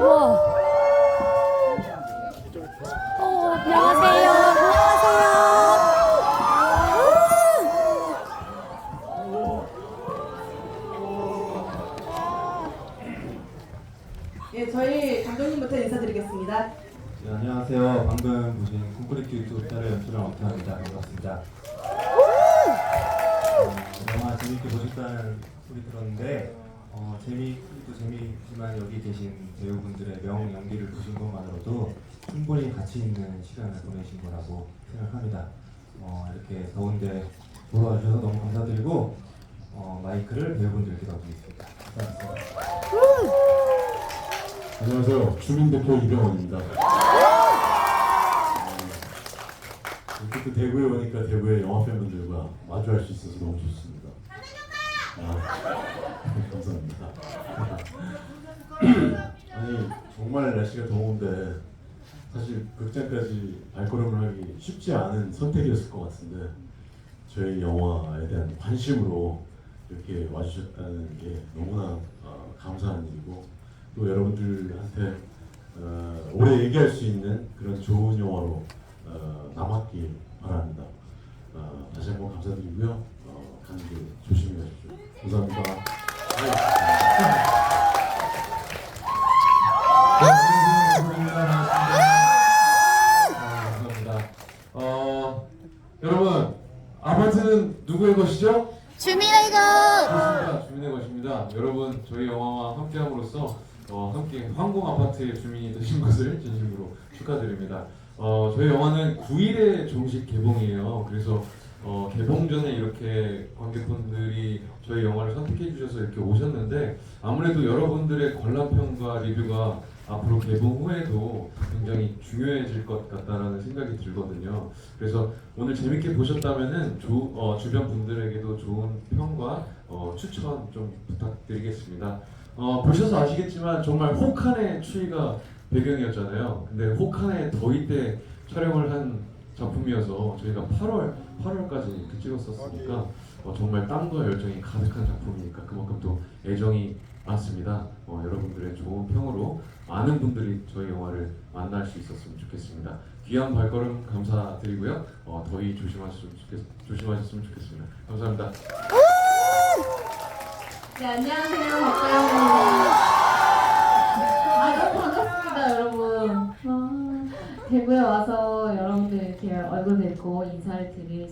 어, 안녕하세요. 안녕하세요. 예, 저희 감독님부터 인사드리겠습니다. 네, 안녕하세요. 방금 보신 콘크리트 유튜브 딸의 연출을 엄태합니다. 반갑습니다. 어, 영화 재밌게 보셨다는 소리 들었는데 어, 재미도 재미있지만 여기 계신 배우분들의 명 연기를 보신 것만으로도 충분히 가치 있는 시간을 보내신 거라고 생각합니다. 어, 이렇게 더운데 보러 와주셔서 너무 감사드리고 어, 마이크를 배우분들께 넘기겠습니다. 안녕하세요. 주민대표 이병헌입니다. 이렇게 또 대구에 오니까 대구의 영화 팬분들과 마주할 수 있어서 너무 좋습니다. 아, 감사합니다. 아니 정말 날씨가 더운데 사실 극장까지 발걸음을 하기 쉽지 않은 선택이었을 것 같은데 저희 영화에 대한 관심으로 이렇게 와주셨다는 게 너무나 어, 감사한 일이고 또 여러분들한테 어, 오래 얘기할 수 있는 그런 좋은 영화로 어, 남았길 바랍니다. 어, 다시 한번 감사드리고요. 어, 감기 가십시오. 감사합니다. 감사합니다. 어, 여러분 아파트는 누구의 것이죠? 주민의 것. 그렇습니다. 주민의 것입니다. 여러분 저희 영화와 함께함으로써 어, 함께 황공 아파트의 주민이 되신 것을 진심으로 축하드립니다. 어, 저희 영화는 9일에 정식 개봉이에요. 그래서 어, 개봉 전에 이렇게 관객분들이 저희 영화를 선택해 주셔서 이렇게 오셨는데 아무래도 여러분들의 관람평과 리뷰가 앞으로 개봉 후에도 굉장히 중요해질 것 같다라는 생각이 들거든요. 그래서 오늘 재밌게 보셨다면은 조- 어, 주변 분들에게도 좋은 평과 어, 추천 좀 부탁드리겠습니다. 어, 보셔서 아시겠지만 정말 혹한의 추위가 배경이었잖아요. 근데 혹한의 더위 때 촬영을 한 작품이어서 저희가 8월 8월까지 찍었었으니까 어, 정말 땀과 열정이 가득한 작품이니까 그만큼 또 애정이 많습니다. 어, 여러분들의 좋은 평으로 많은 분들이 저희 영화를 만날 수 있었으면 좋겠습니다. 귀한 발걸음 감사드리고요. 어, 더위 조심하셨으면, 좋겠, 조심하셨으면 좋겠습니다. 감사합니다. 네, 안녕하세요. 대구에 와서 여러분들 이렇게 얼굴 뵙고 인사를 드릴